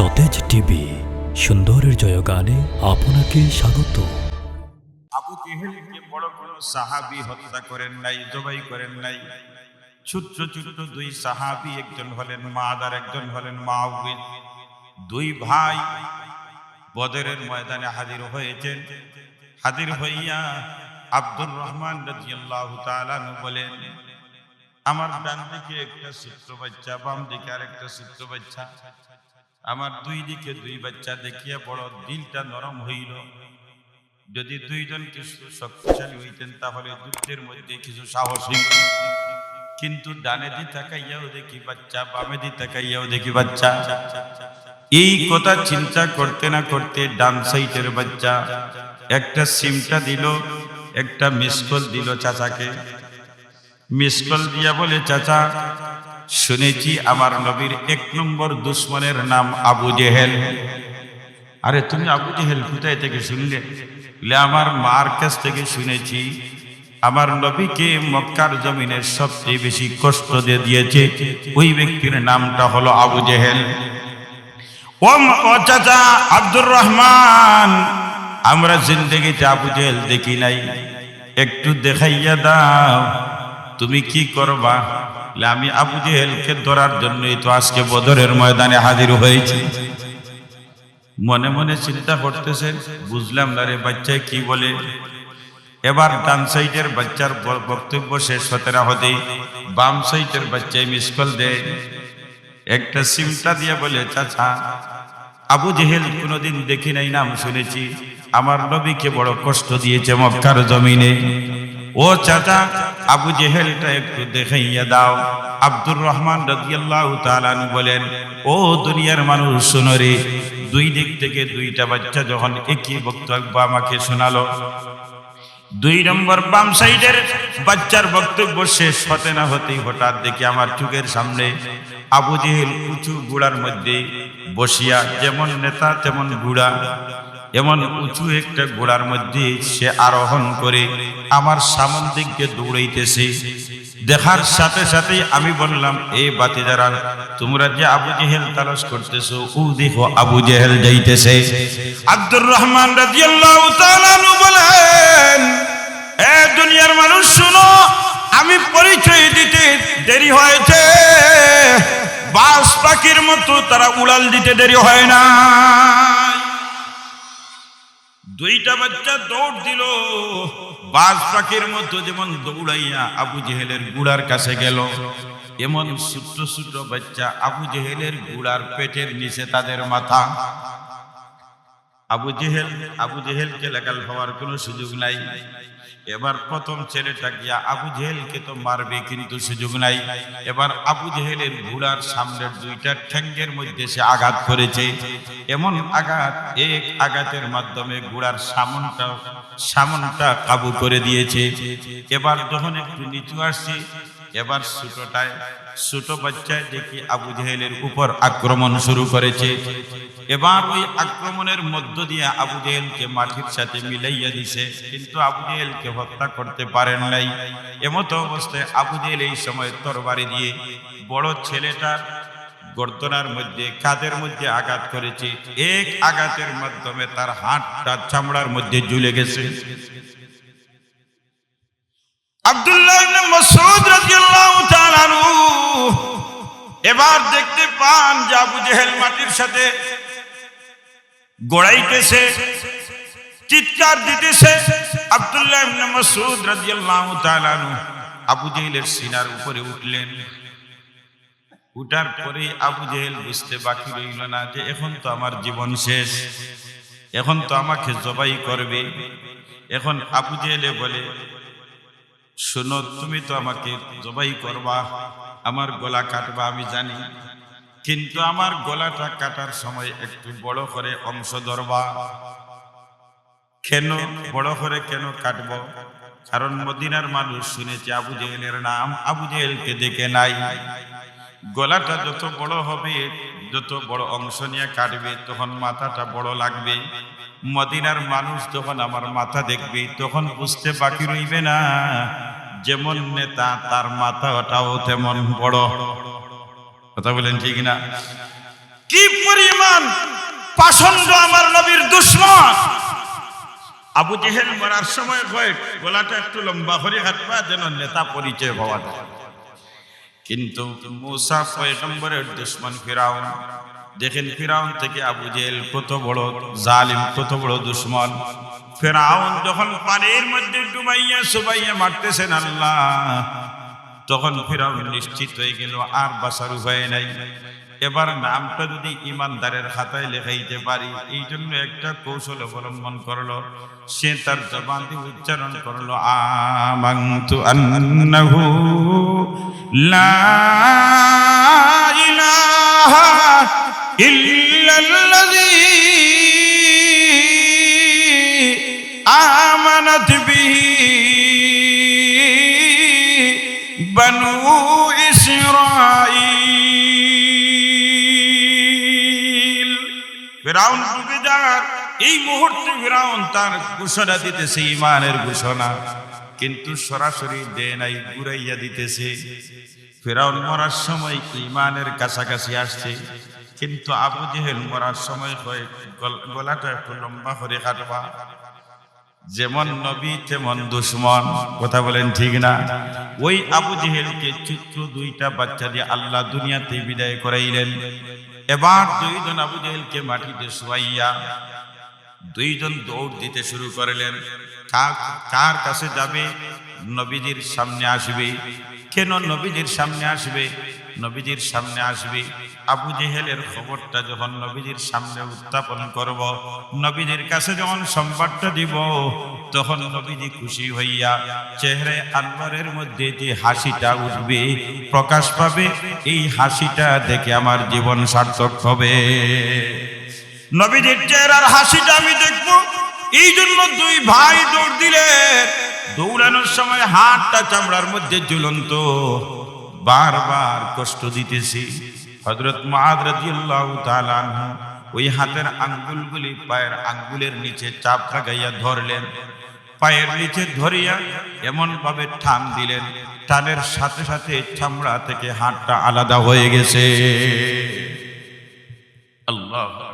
সতেজ টিভি, সুন্দরের জয়গানে আপনাকে স্বাগত। আবু জেহেলকে বড় কোনো সাহাবি হত্যা করেন নাই, জবাই করেন নাই। ছোট্ট ছোট্ট দুই সাহাবি, একজন হলেন মাদ আর একজন হলেন মাহবিদ দুই ভাই বদরের ময়দানে হাজির হয়েছেন। হাজির হইয়া আব্দুর রহমান রাদিয়াল্লাহু তাআলা বলেন, আমার ডান দিকে একটা ছোট্ট বাচ্চা, বাম দিকে আর একটা ছোট্ট বাচ্চা। আমার দুই দিকে দুই বাচ্চা দেখিয়া বড় দিলটা নরম হইল। যদি দুইজন কিছু শক্তিশালী হইতেন, তাহলে যুদ্ধের মধ্যে কিছু সাহস কিন্তু ডানে দি তাকাইয়াও দেখি বাচ্চা, বামে দি তাকাইয়াও দেখি বাচ্চা। এই কথা চিন্তা করতে না করতে ডান সাইডের বাচ্চা একটা সিমটা দিল, একটা মিসকল দিল চাচাকে। মিসকল দিয়া বলে, চাচা শুনেছি আমার নবীর এক নম্বর দুশ্মনের নাম আবু জেহেল। আরে, তুমি আবু জেহেল কোথায় থেকে শুনলে? বলে আমার মার কাছ থেকে শুনেছি, আমার নবীকে মক্কার জমিনের সবচেয়ে বেশি কষ্ট দিয়ে দিয়েছে। ওই ব্যক্তির নামটা হলো আবু জেহেল। ও ম- ও চাচা আব্দুর রহমান। আমরা জিন্দগিতে আবু জেহেল দেখি নাই। একটু দেখাইয়া দাও। তুমি কি করবা? আমি আবু জেহেলকে ধরার জন্যই তো আজকে বদরের ময়দানে হাজির হয়েছি। মনে মনে চিন্তা করতেছেন বুঝলাম না রে বাচ্চায় কি বলে। এবার ডান সাইডের বাচ্চার বক্তব্য শেষ হতে না হতে বাম সাইডের বাচ্চায় মিস কল দেয়। একটা সিমটা দিয়ে বলে, চাচা, আবু জেহেল কোনোদিন দেখি নাই নাম শুনেছি। আমার নবীকে বড় কষ্ট দিয়েছে মক্কার জমিনে। ও চাচা, আবু জেহেলটা একটু দেখাইয়া দাও। আব্দুর রহমান রাদিয়াল্লাহু তাআলা বলেন, ও দুনিয়ার মানুষ, শুনো রে, দুই দিক থেকে দুইটা বাচ্চা যখন একই বক্তব্য আমাকে শোনালো, দুই নম্বর বাম সাইডের বাচ্চার বক্তব্য শেষ হতে না হতেই হঠাৎ দেখি আমার চোখের সামনে আবু জেহেল উঁচু গুড়ার মধ্যে বসিয়া যেমন নেতা, তেমন গুড়া এমন উঁচু একটা ঘোড়ার মধ্যে সে আরোহণ করে আমার সামন দিককে দৌড়াইতেছে। দেখার সাথে সাথেই আমি বললাম, এ বাতি যারা তোমরা যে আবু জেহেল তালাশ করতেছো, ও দেখো আবু জেহেল যাইতেছে। আব্দুর রহমান বলেন, এ দুনিয়ার মানুষ, শুনো, আমি পরিচয় দিতে দেরি হয়েছে। বাস পাখির মতো তারা উড়াল দিতে দেরি হয় না। দুইটা বাচ্চা দৌড় দিল। বাজ পাখির মতো যেমন দৌড়াইয়া আবু জেহেলের গুড়ার কাছে গেল, এমন ছোট্ট ছোট্ট বাচ্চা আবু জেহেলের গুড়ার পেটের নিচে তাদের মাথা। আবু জেহেল, আবু জেহেলকে লাগাল হওয়ার কোনো সুযোগ নাই। এবার প্রথম ছেলেটা গিয়া আবু জেহেলকে তো মারবে কিন্তু সুযোগ নাই। এবার আবু জেহেলের ঘোড়ার সামনের দুইটা ঠ্যাঙ্গের মধ্যে সে আঘাত করেছে। এমন আঘাত, এক আঘাতের মাধ্যমে ঘোড়ার সামনটা সামনটা কাবু করে দিয়েছে। এবার যখন একটু নিচু আসছে। এবার ছোটটায় ছোট বাচ্চায় দেখি আবু জেহেলের উপর আক্রমণ শুরু করেছে। এবার ওই আক্রমণের মধ্য দিয়ে আবু জেহেলকে মাটির সাথে মিলাইয়া দিছে, কিন্তু আবু জেহেলকে হত্যা করতে পারেন নাই। এমতো অবস্থায় আবু জেহেল এই সময় তরবারি দিয়ে বড় ছেলেটার গর্দনার মধ্যে কাদের মধ্যে আঘাত করেছে। এক আঘাতের মাধ্যমে তার হাতটা চামড়ার মধ্যে ঝুলে গেছে। আব্দুল্লাহ ইবনে মাসউদ রাদিয়াল্লাহু তাআলা এবার দেখতে পান যে জেহেল মাটির সাথে গোড়াইতেছে চিৎকার দিতেছে আব্দুল্লাহ ইবনে মাসউদ রাদিয়াল্লাহু তাআলা আনহু। আবু জেহেলের সিনার উপরে উঠলেন। উঠার পরে আবু জেহেল বুঝতে বাকি রইল না যে এখন তো আমার জীবন শেষ, এখন তো আমাকে জবাই করবে। এখন আবু জেহেলে বলে, শোনো, তুমি তো আমাকে জবাই করবা। আমার গলা কাটবা আমি জানি, কিন্তু আমার গলাটা কাটার সময় একটু বড় করে অংশ ধরবা। কেন বড় করে কেন কাটব? কারণ মদিনার মানুষ শুনেছে আবু জেহেলের নাম, আবু জেহেলকে দেখে নাই। গলাটা যত বড় হবে, যত বড় অংশ নিয়ে কাটবে, তখন মাথাটা বড় লাগবে। মদিনার মানুষ যখন আমার মাথা দেখবে, তখন বুঝতে বাকি রইবে না। যেমন নেতা, তার মাথাটাও তেমন বড়। কথা বলেন ঠিক না? কি পরিমাণ পাষণ্ড আমার নবীর দুশ্মন? আবু জেহেল মরার সময় কয়েক গলাটা একটু লম্বা করে হাঁটবা যেন নেতা পরিচয় হওয়া যায়। কিন্তু মুসা পয়গম্বরের দুশ্মন ফিরাউন, দেখেন ফিরাউন থেকে আবু জেহেল কত বড় জালিম, কত বড় দুশ্মন। ফেরাউন যখন পানির মধ্যে ডুবাইয়া সুবাইয়া মারতেছেন আল্লাহ, তখন ফিরাউন নিশ্চিত হয়ে গেল, আর বাসার উপায় নাই। এবার নামটা যদি ইমানদারের খাতায় লেখাইতে পারি, এই জন্য একটা কৌশল অবলম্বন করল। সে তার জবান উচ্চারণ করল, আমান্তু আন্নাহু লা ইলাহা ইল্লাল্লাযী বনু ইসরাইল ফেরাউন ডুবে যাওয়ার এই মুহূর্তে ফেরাউন তার ঘোষণা দিতেছে ইমানের ঘোষণা। কিন্তু সরাসরি দে নাই ঘুরাইয়া দিতেছে। ফেরাউন মরার সময় ইমানের কাছাকাছি আসছে। কিন্তু আবু জেহেল মরার সময় হয় গলাটা একটু লম্বা করে কাটবা। যেমন নবী, তেমন দুশ্মন। কথা বলেন ঠিক না? ওই আবু জেহেলকে চিত্র দুইটা বাচ্চা দিয়ে আল্লাহ দুনিয়াতে বিদায় করাইলেন। এবার দুইজন আবু জেহেলকে মাটিতে শোয়াইয়া দুইজন দৌড় দিতে শুরু করলেন। কার কাছে যাবে? নবীজির সামনে আসবে। কেন নবীজির সামনে আসবে? নবীজির সামনে আসবে। আবু জেহেলের খবরটা যখন নবীজির সামনে উত্থাপন করব, নবীজির কাছে যখন সংবাদটা দিব, তখন নবীজি খুশি হইয়া চেহারে আনবারের মধ্যে যে হাসিটা উঠবে, প্রকাশ পাবে, এই হাসিটা দেখে আমার জীবন সার্থক হবে। নবীজির চেহারার হাসিটা আমি দেখব এই জন্য দুই ভাই দৌড় দিলে দৌড়ানোর সময় হাতটা চামড়ার মধ্যে ঝুলন্ত বারবার কষ্ট দিতেছি। হজরত মাহাদ রাদিয়াল্লাহু তাআলা ওই হাতের আঙ্গুলগুলি পায়ের আঙ্গুলের নিচে চাপ লাগাইয়া ধরলেন। পায়ের নিচে ধরিয়া এমন ভাবে টান দিলেন। টানের সাথে সাথে চামড়া থেকে হাতটা আলাদা হয়ে গেছে। আল্লাহ